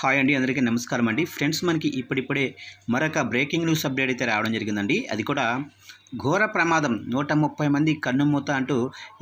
Hi అండి అందరికీ నమస్కారం అండి. ఫ్రెండ్స్ మనకి ఇప్పుడిప్పుడే మరొక బ్రేకింగ్ న్యూస్ అప్డేట్ అయితే రావడం జరిగిందండి. అది కూడా ఘోర ప్రమాదం నూట ముప్పై మంది కన్నుమూత అంటూ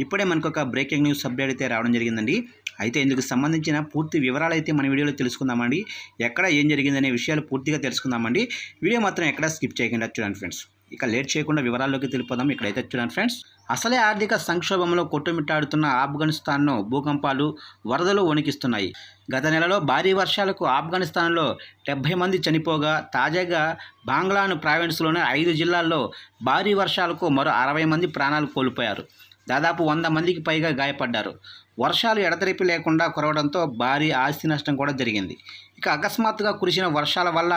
ఇప్పుడే మనకు ఒక బ్రేకింగ్ న్యూస్ అప్డేట్ అయితే రావడం జరిగిందండి. అయితే ఇందుకు సంబంధించిన పూర్తి వివరాలు అయితే మన వీడియోలో తెలుసుకుందామండి. ఎక్కడ ఏం జరిగిందనే విషయాలు పూర్తిగా తెలుసుకుందామండి. వీడియో మాత్రం ఎక్కడ స్కిప్ చేయకుండా చూడండి ఫ్రెండ్స్. ఇక లేట్ చేయకుండా వివరాల్లోకి తెలిపోదాం ఇక్కడైతే చూడండి ఫ్రెండ్స్ అసలే ఆర్థిక సంక్షోభంలో కొట్టుమిట్టాడుతున్న ఆఫ్ఘనిస్తాన్ను భూకంపాలు వరదలు వణికిస్తున్నాయి. గత నెలలో భారీ వర్షాలకు ఆఫ్ఘనిస్తాన్లో డెబ్బై మంది చనిపోగా తాజాగా బాంగ్లాను ప్రావిన్స్లోని ఐదు జిల్లాల్లో భారీ వర్షాలకు మరో అరవై మంది ప్రాణాలు కోల్పోయారు. దాదాపు వంద మందికి పైగా గాయపడ్డారు. వర్షాలు ఎడతెరిపి లేకుండా కురవడంతో భారీ ఆస్తి నష్టం కూడా జరిగింది. ఇక అకస్మాత్తుగా కురిసిన వర్షాల వల్ల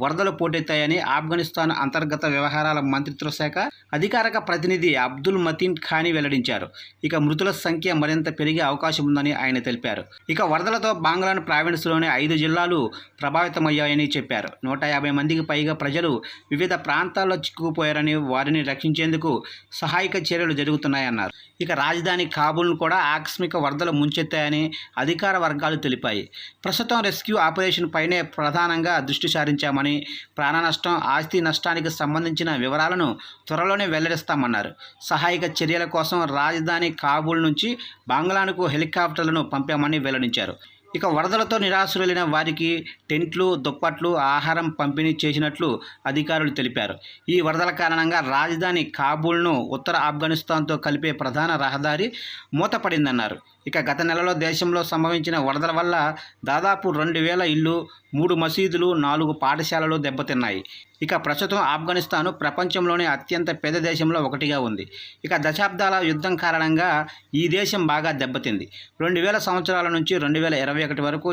వరదలు పోటెత్తాయని ఆఫ్ఘనిస్తాన్ అంతర్గత వ్యవహారాల మంత్రిత్వ శాఖ అధికారిక ప్రతినిధి అబ్దుల్ మతీన్ ఖానీ వెల్లడించారు. ఇక మృతుల సంఖ్య మరింత పెరిగే అవకాశం ఉందని ఆయన తెలిపారు. ఇక వరదలతో బాంగ్లాన్ ప్రావిన్స్లోని ఐదు జిల్లాలు ప్రభావితమయ్యాయని చెప్పారు. నూట యాభై మందికి పైగా ప్రజలు వివిధ ప్రాంతాల్లో చిక్కుకుపోయారని వారిని రక్షించేందుకు సహాయక చర్యలు జరుగుతున్నాయన్నారు. ఇక రాజధాని కాబూల్ను కూడా ఆకస్మిక వరదలు ముంచెత్తాయని అధికార వర్గాలు తెలిపాయి. ప్రస్తుతం రెస్క్యూ ఆపరేషన్ పైనే ప్రధానంగా దృష్టి సారించామని ప్రాణ నష్టం ఆస్తి నష్టానికి సంబంధించిన వివరాలను త్వరలోనే వెల్లడిస్తామన్నారు. సహాయక చర్యల కోసం రాజధాని కాబూల్ నుంచి బంగ్లానుకు హెలికాప్టర్లను పంపామని వెల్లడించారు. ఇక వరదలతో నిరాశ్రులైన వారికి టెంట్లు దుప్పట్లు ఆహారం పంపిణీ చేసినట్లు అధికారులు తెలిపారు. ఈ వరదల కారణంగా రాజధాని కాబూల్ను ఉత్తర ఆఫ్ఘనిస్తాన్తో కలిపే ప్రధాన రహదారి మూతపడిందన్నారు. ఇక గత నెలలో దేశంలో సంభవించిన వరదల వల్ల దాదాపు రెండు వేల ఇళ్ళు మూడు మసీదులు నాలుగు పాఠశాలలు దెబ్బతిన్నాయి. ఇక ప్రస్తుతం ఆఫ్ఘనిస్తాను ప్రపంచంలోనే అత్యంత పెద్ద దేశంలో ఒకటిగా ఉంది. ఇక దశాబ్దాల యుద్ధం కారణంగా ఈ దేశం బాగా దెబ్బతింది. రెండు వేల సంవత్సరాల నుంచి రెండు వేల ఇరవై ఒకటి వరకు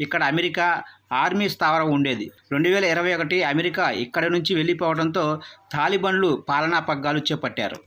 ఇక్కడ అమెరికా ఆర్మీ స్థావరం ఉండేది. రెండు వేల ఇరవై ఒకటి అమెరికా ఇక్కడి నుంచి వెళ్ళిపోవడంతో తాలిబన్లు పాలనా పగ్గాలు చేపట్టారు.